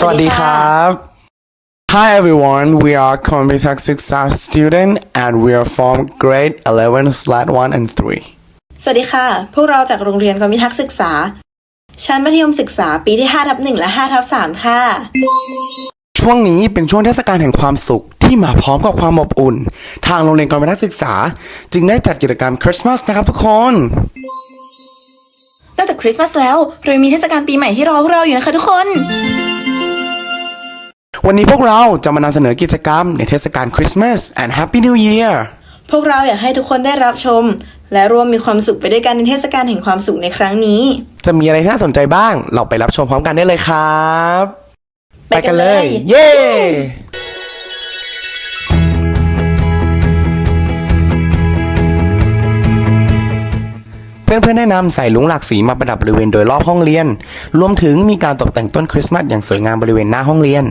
สวัสดีครับ Hi everyone, we are Computer Success student and we are from grade 11 slash 1 and 3. สวัสดีค่ะ พวกเราจากโรงเรียนกรมพิทักษ์ศึกษา ชั้นมัธยมศึกษาปีที่5ทับ1และ5ทับ3ค่ะ ช่วงนี้เป็นช่วงเทศกาลแห่งความสุขที่มาพร้อมกับความอบอุ่น ทางโรงเรียนกรมนักศึกษา จึงได้จัดกิจกรรมคริสต์มาสนะครับทุกคนนอกจากคริสต์มาสแล้วเรายังมีเทศกาลปีใหม่ที่รอพวกเราอยู่นะคะทุกคน วันนี้พวกเราจะมานำเสนอกิจกรรมในเทศกาลคริสต์มาส and Happy New Year พวกเราอยากให้ทุกคนได้รับชม และร่วมมีความสุขไปด้วยกันในเทศกาลแห่งความสุขในครั้งนี้ จะมีอะไรที่น่าสนใจบ้าง เราไปรับชมพร้อมกันได้เลยครับ ไปกันเลย เย้เพื่อนๆแนะนำใส่ลุงหลากสีมาประดับบริเวณโดยรอบห้องเรียน รวมถึงมีการตกแต่งต้นคริสต์มาสอย่างสวยงามบริเวณหน้าห้องเรียน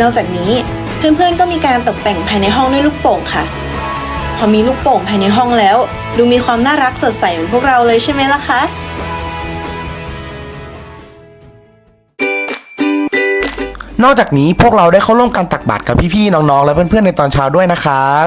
นอกจากนี้เพื่อนๆก็มีการตกแต่งภายในห้องด้วยลูกโป่งค่ะ พอมีลูกโป่งภายในห้องแล้ว ดูมีความน่ารักสดใสเหมือนพวกเราเลยใช่ไหมล่ะคะนอกจากนี้พวกเราได้เข้าร่วมการตักบาตรกับพี่ๆน้องๆ และเพื่อนๆในตอนเช้าด้วยนะครับ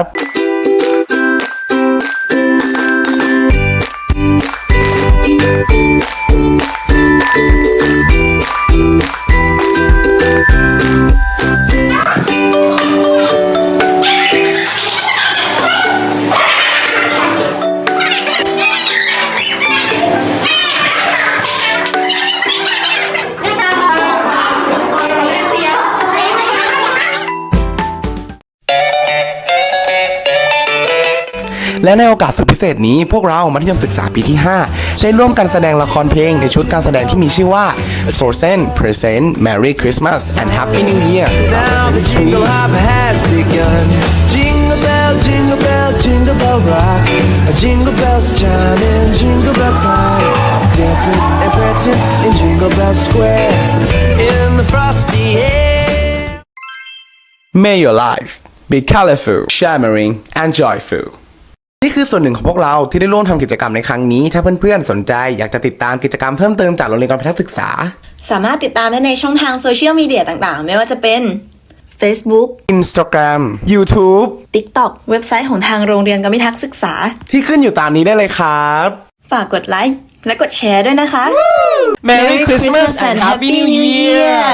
และในโอกาสสุดพิเศษนี้พวกเรามัธยมศึกษาปีที่ 5 ได้ร่วมกันแสดงละครเพลงในชุดการแสดงที่มีชื่อว่า Frozen Present Merry Christmas and Happy New Year Now the jingle hop has begun. Jingle bell, jingle bell, jingle bell rock. Jingle bells chiming, jingle bell time. Dancing and prancing in Jingle Bell Square. In the frosty air. May your life be colorful, shimmering and joyful นี่คือส่วนหนึ่งของพวกเราที่ได้ร่วมทำกิจกรรมในครั้งนี้ ถ้าเพื่อนๆ สนใจอยากจะติดตามกิจกรรมเพิ่มเติมจากโรงเรียนการพัฒนศึกษา สามารถติดตามได้ในช่องทางโซเชียลมีเดียต่างๆ ไม่ว่าจะเป็น Facebook Instagram YouTube TikTok เว็บไซต์ของทางโรงเรียนกรมิทักษ์ศึกษา ที่ขึ้นอยู่ตามนี้ได้เลยครับ ฝากกดไลค์และกดแชร์ด้วยนะคะ Merry Christmas and Happy New Year